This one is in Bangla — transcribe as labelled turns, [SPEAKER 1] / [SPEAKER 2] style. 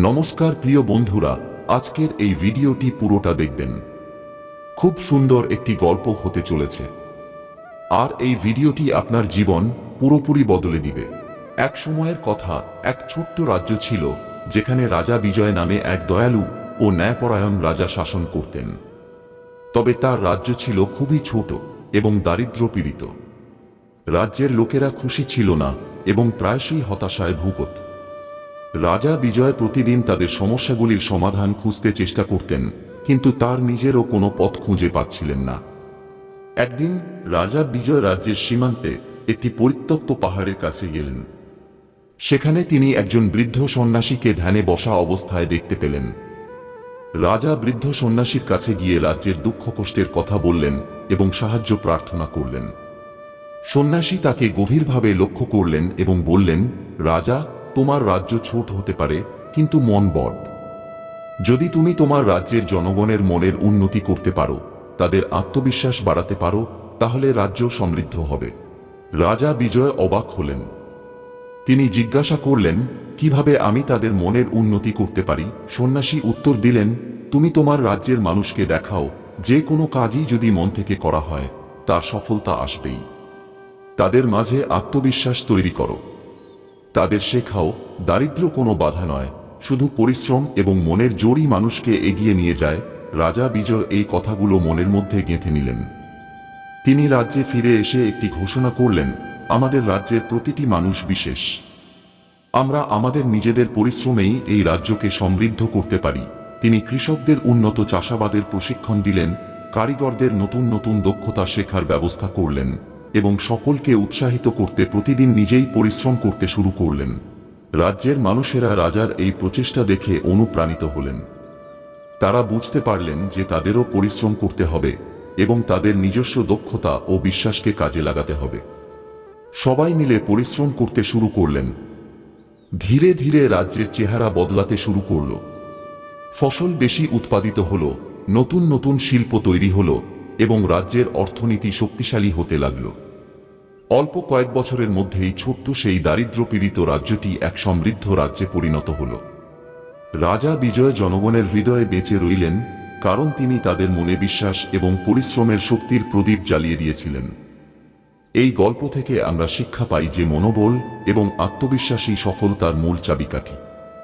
[SPEAKER 1] নমস্কার প্রিয় বন্ধুরা, আজকের এই ভিডিওটি পুরোটা দেখবেন। খুব সুন্দর একটি গল্প হতে চলেছে। আর এই ভিডিওটি আপনার জীবন পুরোপুরি বদলে দিবে। এক সময়ের কথা, এক ছোট্ট রাজ্য ছিল, যেখানে রাজা বিজয় নামে এক দয়ালু ও ন্যায়পরায়ণ রাজা শাসন করতেন। তবে তার রাজ্য ছিল খুবই ছোট এবং দারিদ্র পীড়িত। রাজ্যের লোকেরা খুশি ছিল না এবং প্রায়শই হতাশায় ভূপত রাজা বিজয় প্রতিদিন তাদের সমস্যাগুলির সমাধান খুঁজতে চেষ্টা করতেন, কিন্তু তার নিজেরও কোনো পথ খুঁজে পাচ্ছিলেন না। একদিন রাজা বিজয় রাজ্যের সীমান্তে একটি পরিত্যক্ত পাহাড়ের কাছে গেলেন। সেখানে তিনি একজন বৃদ্ধ সন্ন্যাসীকে ধ্যানে বসা অবস্থায় দেখতে পেলেন। রাজা বৃদ্ধ সন্ন্যাসীর কাছে গিয়ে রাজ্যের দুঃখ কষ্টের কথা বললেন এবং সাহায্য প্রার্থনা করলেন। সন্ন্যাসী তাকে গভীরভাবে লক্ষ্য করলেন এবং বললেন, রাজা তোমার রাজ্য ছোট হতে পারে, কিন্তু মন বড়। যদি তুমি তোমার রাজ্যের জনগণের মনের উন্নতি করতে পারো, তাদের আত্মবিশ্বাস বাড়াতে পারো, তাহলে রাজ্য সমৃদ্ধ হবে। রাজা বিজয় অবাক হলেন। তিনি জিজ্ঞাসা করলেন, কীভাবে আমি তাদের মনের উন্নতি করতে পারি? সন্ন্যাসী উত্তর দিলেন, তুমি তোমার রাজ্যের মানুষকে দেখাও, যে কোনো কাজই যদি মন থেকে করা হয়, তার সফলতা আসবেই। তাদের মাঝে আত্মবিশ্বাস তৈরি করো। তাদের শেখাও দারিদ্র কোনো বাধা নয়, শুধু পরিশ্রম এবং মনের জোরই মানুষকে এগিয়ে নিয়ে যায়। রাজা বিজয় এই কথাগুলো মনের মধ্যে গেঁথে নিলেন। তিনি রাজ্যে ফিরে এসে একটি ঘোষণা করলেন, আমাদের রাজ্যের প্রতিটি মানুষ বিশেষ। আমরা আমাদের নিজেদের পরিশ্রমেই এই রাজ্যকে সমৃদ্ধ করতে পারি। তিনি কৃষকদের উন্নত চাষাবাদের প্রশিক্ষণ দিলেন, কারিগরদের নতুন নতুন দক্ষতা শেখার ব্যবস্থা করলেন। এবং সকলকে উৎসাহিত করতে প্রতিদিন নিজেই পরিশ্রম করতে শুরু করলেন। রাজ্যের মানুষেরা রাজার এই প্রচেষ্টা দেখে অনুপ্রাণিত হলেন। তারা বুঝতে পারলেন যে তাদেরও পরিশ্রম করতে হবে এবং তাদের নিজস্ব দক্ষতা ও বিশ্বাসকে কাজে লাগাতে হবে। সবাই মিলে পরিশ্রম করতে শুরু করলেন। ধীরে ধীরে রাজ্যের চেহারা বদলাতে শুরু করল। ফসল বেশি উৎপাদিত হল, নতুন নতুন শিল্প তৈরি হল এবং রাজ্যের অর্থনীতি শক্তিশালী হতে লাগল। অল্প কয়েক বছরের মধ্যেই ছোট্ট সেই দারিদ্র পীড়িত রাজ্যটি এক সমৃদ্ধ রাজ্যে পরিণত হল। রাজা বিজয় জনগণের হৃদয়ে বেঁচে রইলেন, কারণ তিনি তাদের মনে বিশ্বাস এবং পরিশ্রমের শক্তির প্রদীপ জ্বালিয়ে দিয়েছিলেন। এই গল্প থেকে আমরা শিক্ষা পাই যে মনোবল এবং আত্মবিশ্বাসী সফলতার মূল চাবিকাঠি।